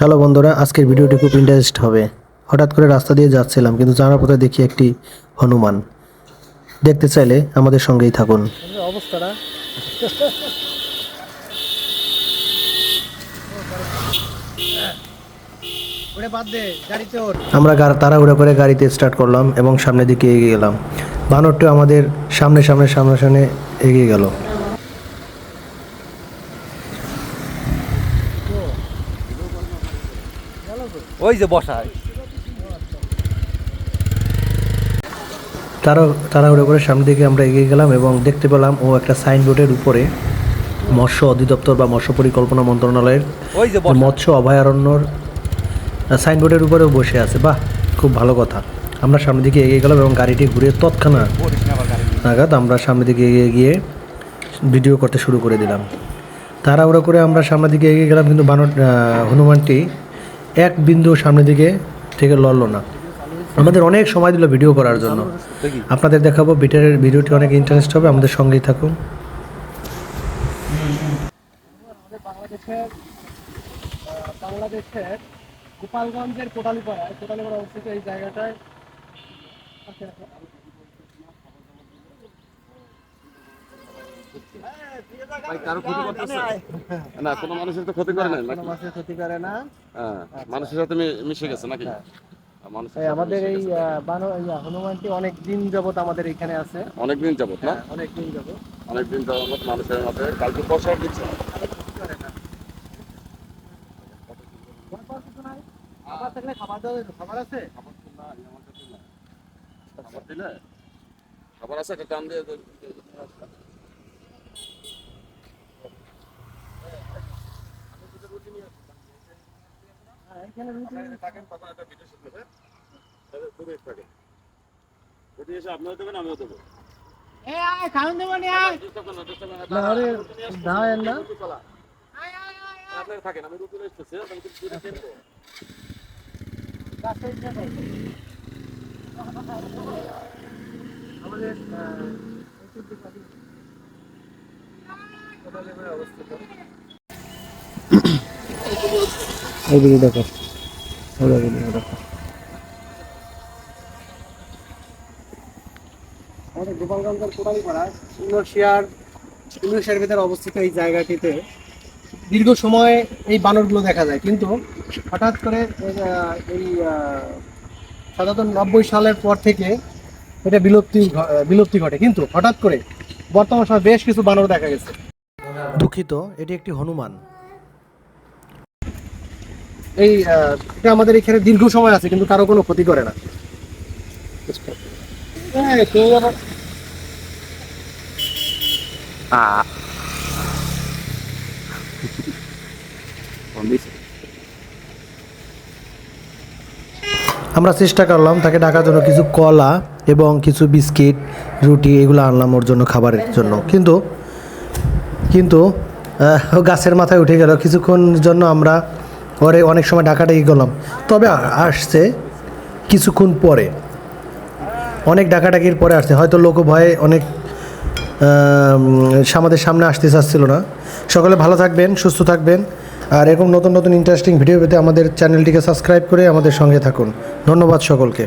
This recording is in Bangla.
হ্যালো বন্ধুরা, আজকের ভিডিওটি খুব ইন্টারেস্ট হবে। হঠাৎ করে রাস্তা দিয়ে যাচ্ছিলাম, কিন্তু যাওয়ার পথে দেখি একটি হনুমান। দেখতে চাইলে আমাদের সঙ্গেই থাকুন। আমরা গা- তাড়াহুড়ো করে গাড়িতে স্টার্ট করলাম এবং সামনের দিকে এগিয়ে গেলাম। বানরটি আমাদের সামনে সামনে সামনে সামনে এগিয়ে গেল। ওই যে বসা। তারা তাড়াহুড়ো করে সামনের দিকে আমরা এগিয়ে গেলাম এবং দেখতে পেলাম ও একটা সাইনবোর্ডের উপরে মৎস্য অধিদপ্তর বা মৎস্য পরিকল্পনা মন্ত্রণালয়ের মৎস্য অভয়ারণ্যর সাইনবোর্ডের উপরেও বসে আছে। বাহ খুব ভালো কথা। আমরা সামনের দিকে এগিয়ে গেলাম এবং গাড়িটি ঘুরে তৎক্ষণাৎ নাগাদ আমরা সামনের দিকে এগিয়ে গিয়ে ভিডিও করতে শুরু করে দিলাম। তাড়াহুড়ো করে আমরা সামনের দিকে এগিয়ে গেলাম কিন্তু বানর হনুমানটি এক বিন্দু সামনের দিকে থেকে লড়লো না। আমাদের অনেক সময় দিল ভিডিও করার জন্য। আপনাদের দেখাবো বিটারের ভিডিওটি অনেক ইন্টারেস্ট হবে, আমাদের সঙ্গেই থাকুন। বাংলাদেশের, গোপালগঞ্জের কোটালীপাড়ায়, কোটালীপাড়া অবস্থিত এই জায়গাটায় ভাই কারও ক্ষতি করতেছে না কোনো মানুষের তো ক্ষতি করে নাকি মাছের ক্ষতি করে না হ্যাঁ মানুষের সাথে মিশে গেছে নাকি মানুষের আমাদের এই ইয়া, হনুমানটি অনেক দিন যাবত আমাদের এখানে আছে অনেকদিন যাবত না অনেক দিন যাবত অনেকদিন যাবত মানুষের মাঝে কালকে বসার দিচ্ছে খাবার থাকলে খাবার দাও খাবার আছে খাবার দিলে খাবার আছে একটা দিয়ে হ্যাঁ, একটা যদি এসে দেবেন আমিও দেবো। আপনারা থাকেন আমি রুটি এসতেছি আমি কিন্তু আমাদের অবস্থিত? এইদিকে দেখো। আমাদের গোপালগঞ্জের কোটালীপাড়ায় ইন্দোনেশিয়ার ইন্দোনেশিয়ার ভিতরে অবস্থিত এই জায়গাটিতে দীর্ঘ সময় এই বানরগুলো দেখা যায়। কিন্তু হঠাৎ করে আহ, এই সাধারণত নব্বই সালের পর থেকে এটা বিলুপ্তি বিলুপ্তি ঘটে। কিন্তু হঠাৎ করে বর্তমান সময় বেশ কিছু বানর দেখা গেছে। দুঃখিত এটি একটি হনুমান। এই আহ, এটা আমাদের এখানে দীর্ঘ সময় আছে কিন্তু কারও কোনো ক্ষতি করে না। হ্যাঁ, আমরা চেষ্টা করলাম তাকে ডাকার জন্য কিছু কলা এবং কিছু বিস্কিট রুটি এগুলো আনলাম ওর জন্য খাবারের জন্য। কিন্তু কিন্তু আহ, গাছের মাথায় উঠে গেল। কিছুক্ষণ জন্য আমরা ওরে অনেক সময় ডাকাডাকি করলাম। তবে আসছে কিছুক্ষণ পরে। অনেক ডাকাডাকির পরে আসছে। হয়তো লোক ভয়ে অনেক আমাদের সামনে আসতে চাচ্ছিল না। সকলে ভালো থাকবেন, সুস্থ থাকবেন। আর এরকম নতুন নতুন ইন্টারেস্টিং ভিডিও পেতে আমাদের চ্যানেলটিকে সাবস্ক্রাইব করে আমাদের সঙ্গে থাকুন। ধন্যবাদ সকলকে।